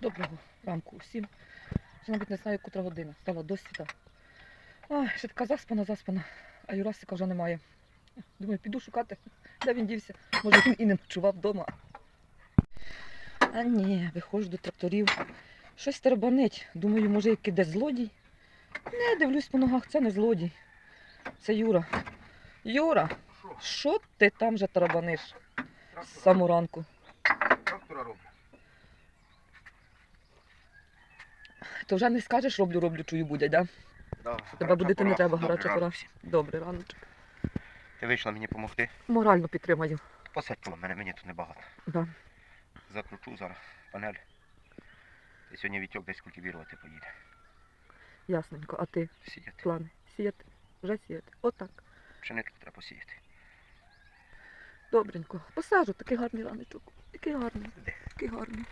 Доброго ранку усім. Вже навіть не знаю, котра година. Стала досвіта. Ай, ще така заспана, заспана, а Юрасика вже немає. Думаю, піду шукати, де він дівся. Може він і не ночував вдома. А ні, виходжу до тракторів. Щось тарабанить. Думаю, може, який де злодій. Не, дивлюсь по ногах, це не злодій. Це Юра. Юра, що ти там вже тарабаниш з самого ранку? Трактора роблю. То вже не скажеш, роблю, роблю, чую будять, да? Да. Тебе будити не треба, гаряча пора. Добре, раночок. Ти вийшла мені допомогти. Морально підтримаю. Посадь коло мене, мені тут небагато. Да. Закручу зараз панель. Ти сьогодні вітьок десь культивірувати поїде. Ясненько. А ти Сіяти. плани? Сіяти? Вже сіяти. Отак. Пшеничку треба посіяти. Добренько. Посаджу, такий гарний раночок. Який гарний, Де? такий гарний.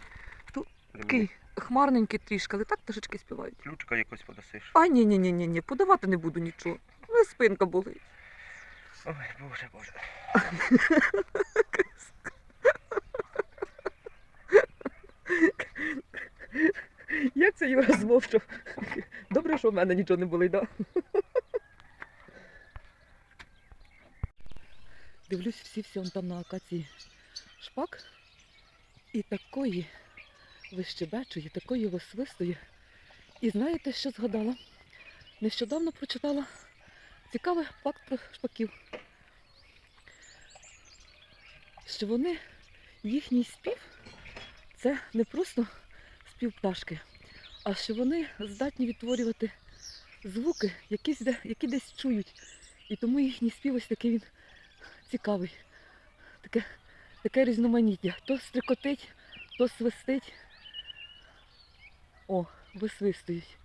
Такий хмарненький трішки, але так пташечки співають. Ключка якось подасиш. А ні, ні, ні, ні, ні, подавати не буду нічого. Ну, спинка болить. Ой, боже, боже. Як це Юра змовчав? Добре, що в мене нічого не болить, да? Дивлюсь, всі всі там на акації шпак. І такої вищебечує, такої висвистує. І знаєте, що згадала? Нещодавно прочитала цікавий факт про шпаків. Що вони, їхній спів, це не просто спів пташки, а що вони здатні відтворювати звуки, які, які десь чують. І тому їхній спів ось такий він цікавий. Таке, таке різноманіття. То стрикотить, то свистить. О, висвистують.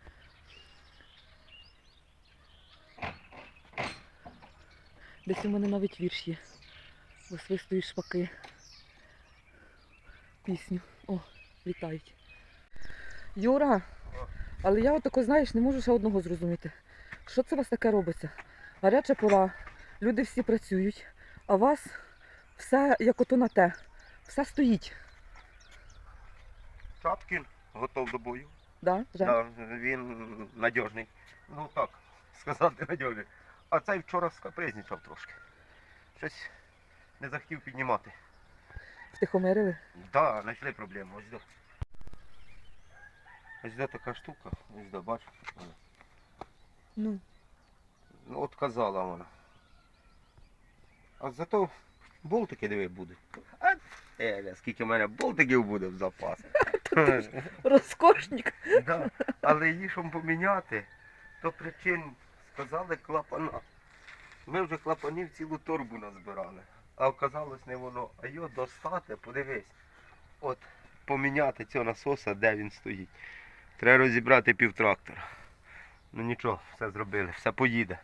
Десь у мене навіть вірш є. Висвистують шпаки. Пісню. О, літають. Юра, але я отако, знаєш, не можу ще одного зрозуміти. Що це у вас таке робиться? Гаряча пора, люди всі працюють, а у вас все як ото на те. Все стоїть. Чапкін готов до бою. Да? Вже? Да, він надіжний. Ну так, сказати надіжний. А цей вчора скапризничав трошки. Щось не захотів піднімати. Втихомирили? Да, знайшли проблему. Ось до. Ось до така штука. Ось до, бачиш. Ну. Ну, от казала вона. А зато болтики диви будуть. А е, скільки в мене болтиків буде в запас. Розкошник. да. Але її щоб поміняти, то причин сказали клапана. Ми вже клапанів цілу торбу назбирали. А оказалось не воно. А його достати, подивись. От поміняти цього насоса, де він стоїть. Треба розібрати півтрактора. Ну нічого, все зробили, все поїде.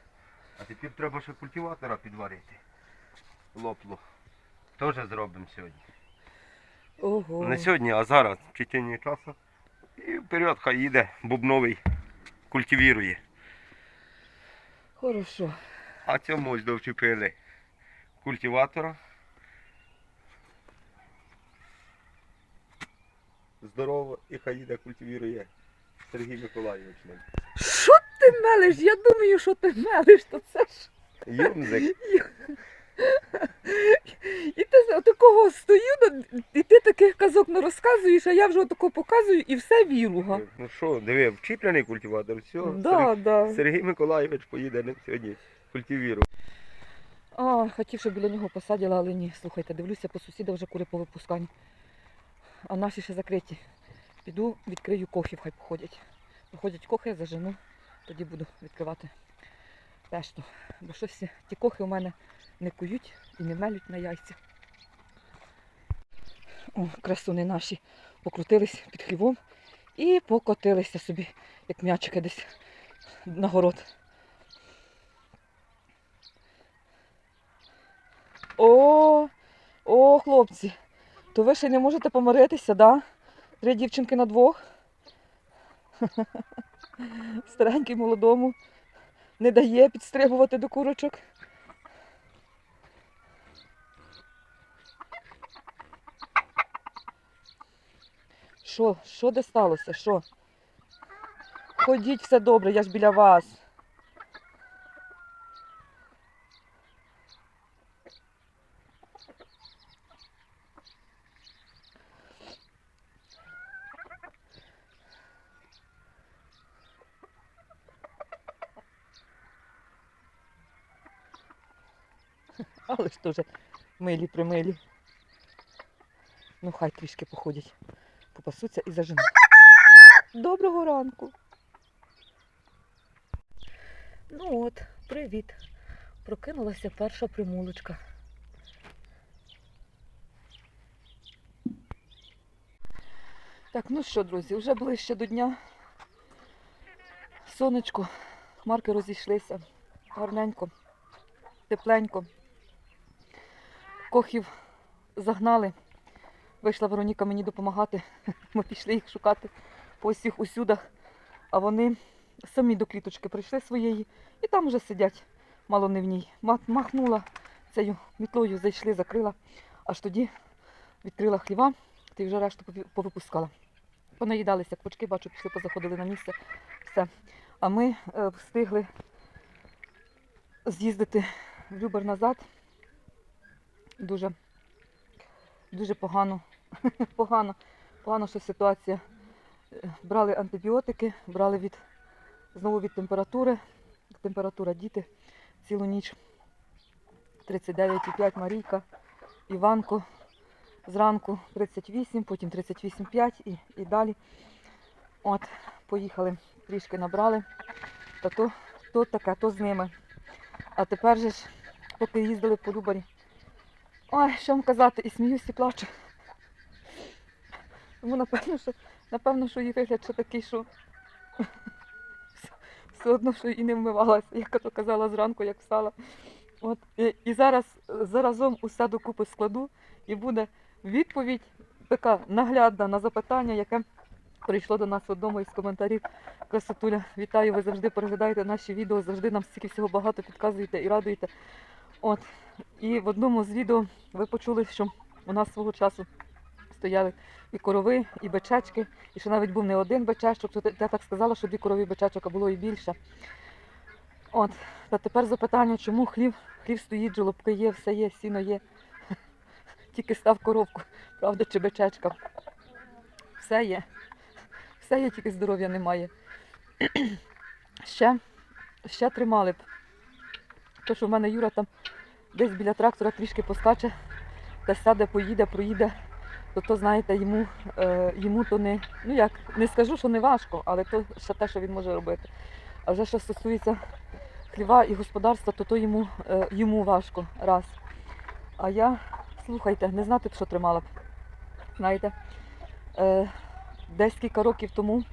А тепер треба ще культиватора підварити. Лопло. Теж зробимо сьогодні. Ого. Не сьогодні, а зараз, в течение часу. І вперед хай їде, бубновий культивірує. Хорошо. А цьому ось довчепили культиватора. Здорово, і хай їде культивірує Сергій Миколайович. ним. Що ти мелиш? Я думаю, що ти мелиш, то це ж. Юмзик. І ти за такого стою, і ти таких казок не розказуєш, а я вже отако показую і все віруга. Ну що, диви, вчіплений культиватор, все. Да, да. Сергій Миколайович поїде ним сьогодні культивірувати. А, хотів, щоб біля нього посадила, але ні. Слухайте, дивлюся, по сусідах вже кури повипускані. А наші ще закриті. Піду, відкрию кохів, хай походять. Походять кохи, зажену, тоді буду відкривати пешту. Бо щось ті кохи у мене не кують і не мелють на яйця. О, красуни наші покрутились під хлівом і покотилися собі, як м'ячики десь на город. О, о, хлопці, то ви ще не можете помиритися, да? Три дівчинки на двох. Старенький молодому не дає підстрибувати до курочок. Що Що? Де сталося? Що? Ходіть, все добре, я ж біля вас. Але ж теж милі примилі. Ну, хай трішки походять, попасуться і заженуть. Доброго ранку. Ну от, привіт. Прокинулася перша примулочка. Так, ну що, друзі, вже ближче до дня. Сонечко, хмарки розійшлися. Гарненько, тепленько. Кохів загнали. Вийшла Вероніка мені допомагати. Ми пішли їх шукати по всіх усюдах. А вони самі до кліточки прийшли своєї і там вже сидять, мало не в ній. Ма- Махнула цією мітлою, зайшли, закрила. Аж тоді відкрила хліва, та вже решту повипускала. Понаїдалися квочки, бачу, пішли, позаходили на місце. Все. А ми е, встигли з'їздити в Любер назад. Дуже, дуже погано. погано. Погано, що ситуація. Е, Брали антибіотики, брали від знову від температури. Температура діти цілу ніч. 39,5 Марійка, Іванко зранку 38, потім 38,5 і, і далі. От, поїхали, трішки набрали. Та то, то таке, то з ними. А тепер же ж, поки їздили по Любарі, Ой, що вам казати, і сміюсь, і плачу. Тому напевно, що напевно, що її вигляд ще такий, що все одно, що і не вмивалася, як то казала зранку, як встала. От, і, і зараз заразом усе докупи складу, і буде відповідь така наглядна на запитання, яке прийшло до нас одному із коментарів. Красотуля, вітаю, ви завжди переглядаєте наші відео, завжди нам стільки всього багато підказуєте і радуєте. От. І в одному з відео ви почули, що у нас свого часу стояли і корови, і бичечки, і що навіть був не один бичечок, то я так сказала, що дві корові бичечок, а було і більше. От. Та тепер запитання, чому хлів, хлів стоїть, жолобки є, все є, сіно є. Тільки став коровку, правда, чи бичечка. Все є. Все є, тільки здоров'я немає. ще, ще тримали б. То, що в мене Юра там десь біля трактора трішки поскаче, та сяде, поїде, проїде, то то, знаєте, йому, е, йому то не, ну як, не скажу, що не важко, але то ще те, що він може робити. А вже що стосується хліва і господарства, то то йому, е, йому важко раз. А я, слухайте, не знати що тримала б. Знаєте, е, десь кілька років тому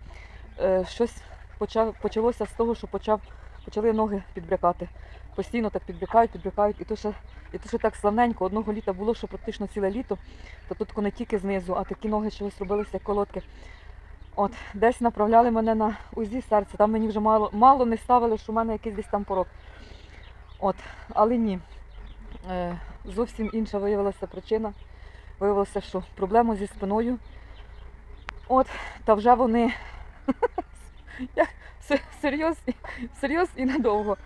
е, щось почав, почалося з того, що почав, почали ноги підбрякати. Постійно так підбрякають, підбрякають, і то ще, і то ще так славненько. Одного літа було, що практично ціле літо, то тут не тільки знизу, а такі ноги чогось робилися як колодки. От, десь направляли мене на УЗІ серця, там мені вже мало, мало не ставили, що в мене якийсь десь там порок. От, але ні. Е, зовсім інша виявилася причина. Виявилося, що проблема зі спиною. От, та вже вони Я- серйоз, серйоз і надовго.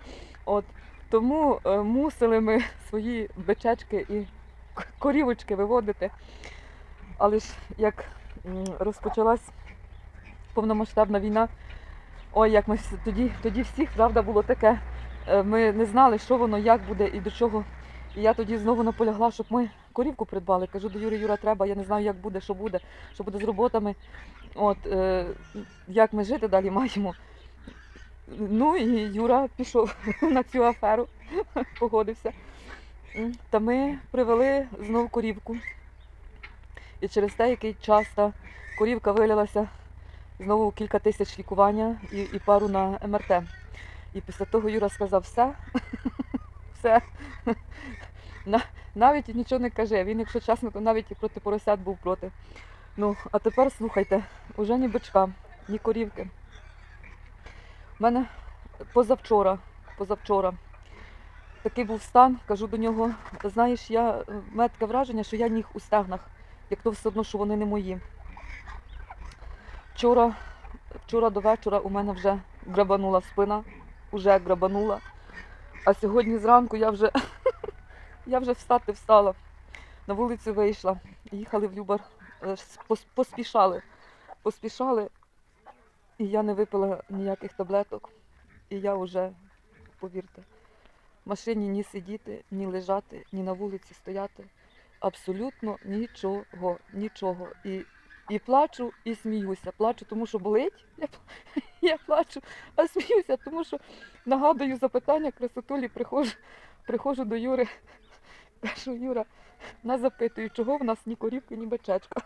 От. Тому е, мусили ми свої бичечки і корівочки виводити. Але ж як розпочалась повномасштабна війна, ой, як ми тоді, тоді всіх, правда, було таке. е, Ми не знали, що воно, як буде і до чого. І я тоді знову наполягла, щоб ми корівку придбали. Кажу до Юри, Юра, треба, я не знаю, як буде, що буде, що буде з роботами. От, е, як ми жити далі маємо. Ну і Юра пішов на цю аферу, погодився. Та ми привели знову корівку. І через те, який час та корівка вилилася знову кілька тисяч лікування і, і пару на МРТ. І після того Юра сказав, все, все. Навіть нічого не каже. Він, якщо чесно, то навіть і проти поросят був проти. Ну, а тепер слухайте, уже ні бичка, ні корівки. У мене позавчора, позавчора такий був стан, кажу до нього, знаєш, я в мене таке враження, що я ніг у стегнах, як то все одно, що вони не мої. вчора, вчора до вечора у мене вже грабанула спина, уже грабанула. А сьогодні зранку я вже, я вже встати встала. На вулицю вийшла, їхали в Любар, е, поспішали. Поспішали, і я не випила ніяких таблеток. І я вже, повірте, в машині ні сидіти, ні лежати, ні на вулиці стояти. Абсолютно нічого, нічого. І, і плачу, і сміюся. Плачу, тому що болить. Я, я плачу, а сміюся, тому що нагадую запитання красотулі, приходжу, приходжу до Юри. Кажу, Юра, нас запитують, чого в нас ні корівки, ні бичечка.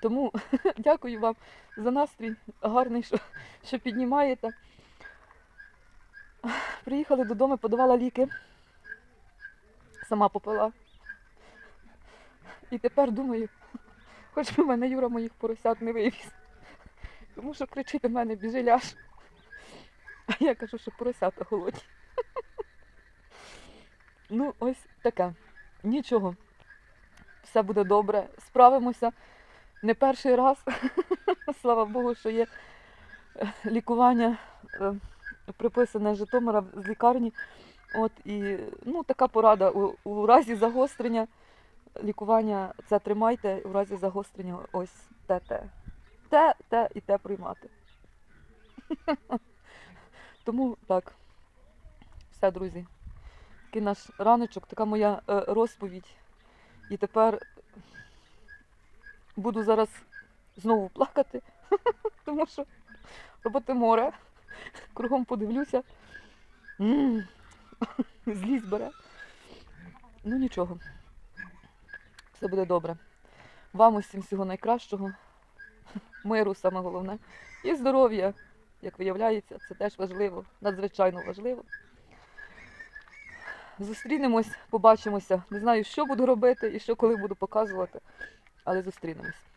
Тому дякую вам за настрій гарний, що, що піднімаєте. Приїхали додому, подавала ліки. Сама попила. І тепер думаю, хоч би мене Юра моїх поросят не вивіз. Тому що кричить до мене, біжи ляж. А я кажу, що поросята голодні. Ну, ось таке. Нічого. Все буде добре. Справимося. Не перший раз. Слава Богу, що є е, лікування е, приписане Житомира з лікарні. От і ну, така порада у, у разі загострення лікування це тримайте, у разі загострення ось те, те. Те, те і те приймати. Тому так. Все, друзі. Такий наш раночок, така моя е, розповідь. І тепер буду зараз знову плакати, тому що роботи море. Кругом подивлюся. Злість бере. Ну нічого. Все буде добре. Вам усім всього найкращого. Миру саме головне. І здоров'я, як виявляється, це теж важливо, надзвичайно важливо. Зустрінемось, побачимося. Не знаю, що буду робити і що коли буду показувати, але зустрінемось.